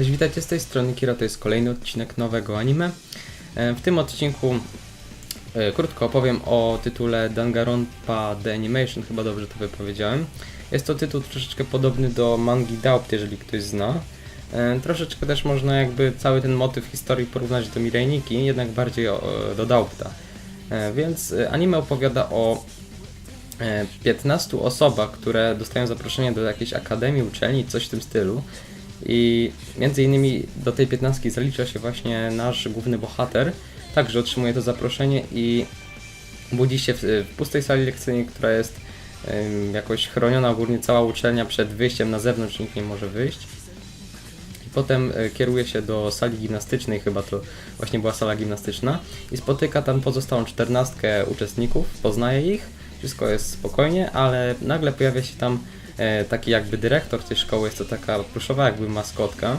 Cześć, witajcie z tej strony Kira, to jest kolejny odcinek nowego anime. E, W tym odcinku e, krótko opowiem o tytule Danganronpa The Animation, chyba dobrze to wypowiedziałem. Jest to tytuł troszeczkę podobny do mangi Daupt, jeżeli ktoś zna. E, Troszeczkę też można jakby cały ten motyw historii porównać do Mireiniki, jednak bardziej do Daupta. Więc anime opowiada o e, 15 osobach, które dostają zaproszenie do jakiejś akademii, uczelni, coś w tym stylu. I między innymi do tej 15 zalicza się właśnie nasz główny bohater. Także otrzymuje to zaproszenie i budzi się w, w pustej sali lekcyjnej, która jest em, jakoś chroniona ogólnie cała uczelnia przed wyjściem na zewnątrz, nikt nie może wyjść. I potem e, kieruje się do sali gimnastycznej, chyba to właśnie była sala gimnastyczna, i spotyka tam pozostałą czternastkę uczestników, poznaje ich, wszystko jest spokojnie, ale nagle pojawia się tam taki jakby dyrektor tej szkoły, jest to taka pluszowa jakby maskotka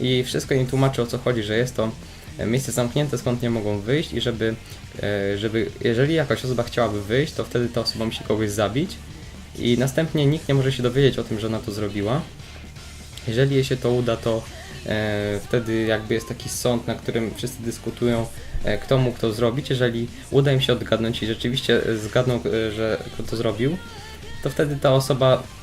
i wszystko im tłumaczy o co chodzi, że jest to e, miejsce zamknięte, skąd nie mogą wyjść i żeby, e, żeby jeżeli jakaś osoba chciałaby wyjść, to wtedy ta osoba musi kogoś zabić i następnie nikt nie może się dowiedzieć o tym, że ona to zrobiła. Jeżeli jej się to uda, to e, wtedy jakby jest taki sąd, na którym wszyscy dyskutują, e, kto mógł to zrobić. Jeżeli uda im się odgadnąć i rzeczywiście e, zgadną, e, że kto to zrobił, to wtedy ta osoba, e,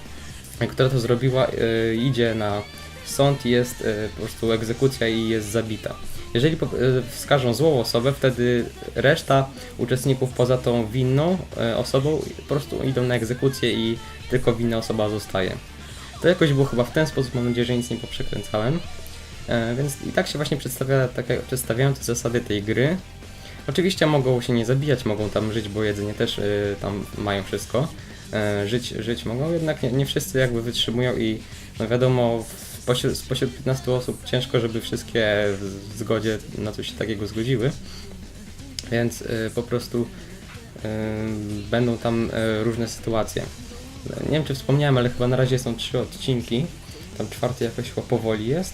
która to zrobiła, e, idzie na sąd jest e, po prostu egzekucja i jest zabita. Jeżeli po- e, wskażą złą osobę, wtedy reszta uczestników poza tą winną e, osobą po prostu idą na egzekucję i tylko winna osoba zostaje. To jakoś było chyba w ten sposób, mam nadzieję, że nic nie poprzekręcałem. Więc i tak się właśnie przedstawia, tak jak przedstawiają te zasady tej gry. Oczywiście mogą się nie zabijać, mogą tam żyć, bo jedzenie też y, tam mają wszystko. E, żyć, żyć mogą, jednak nie, nie wszyscy jakby wytrzymują i no wiadomo, pośród, spośród 15 osób ciężko, żeby wszystkie w zgodzie na coś takiego zgodziły. Więc y, po prostu y, będą tam różne sytuacje. Nie wiem czy wspomniałem, ale chyba na razie są trzy odcinki. Tam czwarty jakoś chyba powoli jest.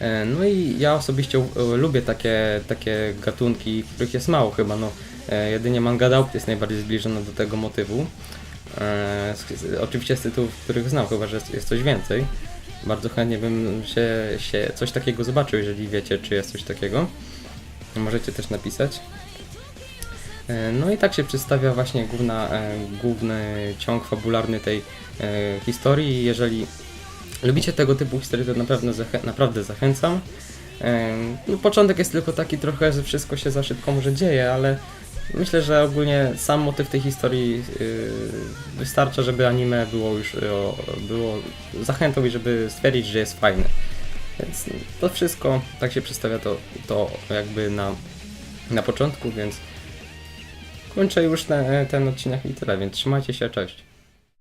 E, No i ja osobiście e, lubię takie, takie gatunki, których jest mało chyba. No, e, jedynie manga Daupt jest najbardziej zbliżona do tego motywu. E, oczywiście z tytułów, których znam, chyba że jest, coś więcej. Bardzo chętnie bym się, się coś takiego zobaczył, jeżeli wiecie, czy jest coś takiego. Możecie też napisać. E, No i tak się przedstawia właśnie główna, e, główny ciąg fabularny tej e, historii. Jeżeli lubicie tego typu historie, to naprawdę, zachę- naprawdę zachęcam. No, początek jest tylko taki trochę, że wszystko się za szybko może dzieje, ale myślę, że ogólnie sam motyw tej historii yy, wystarcza, żeby anime było już yy, było zachętą i żeby stwierdzić, że jest fajne. Więc to wszystko, tak się przedstawia to, to jakby na, na początku, więc kończę już ten, ten odcinek i tyle, więc trzymajcie się, cześć.